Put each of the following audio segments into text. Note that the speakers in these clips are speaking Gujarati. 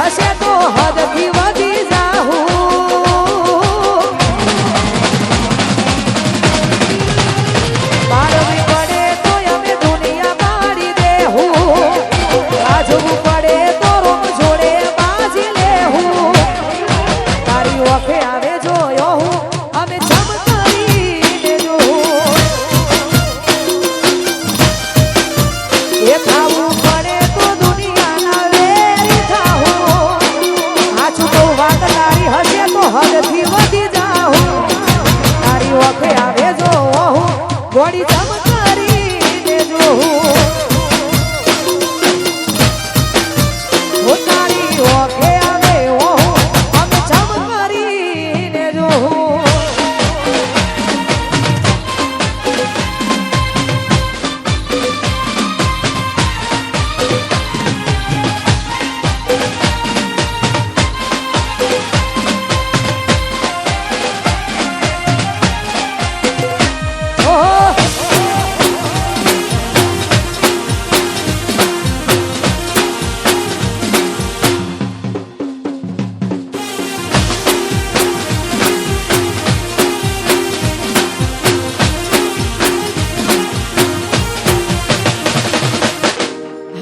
હશે તો હદથી વધી જાહું પાડવી પડે તો અમે દુનિયા પાડી આજવું પડે તો રોમ જોડે બાજી લેહું. તારી ઓખે આવે જોયો હું.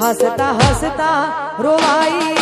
હસતા હસતા રોવાઈ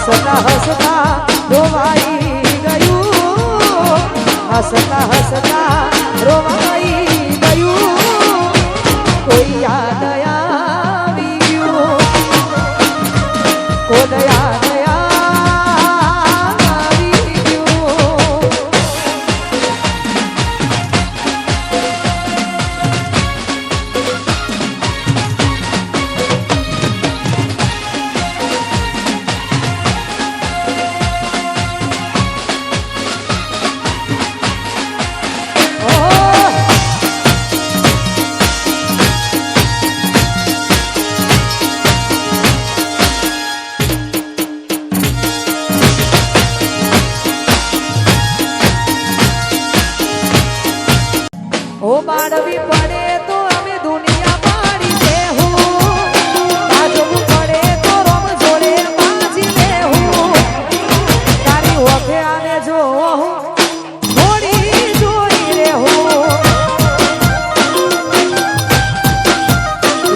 હસતા હસતા રોવાઈ ગયું. હસતા હસતા રોવાઈ જોડી રહેવું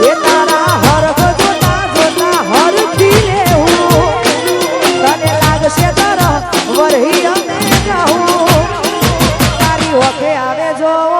એ તારા હરખ જોતા જોતા હરખી રહેવું તને લાગશે તરફ વરહી અમે આવે જો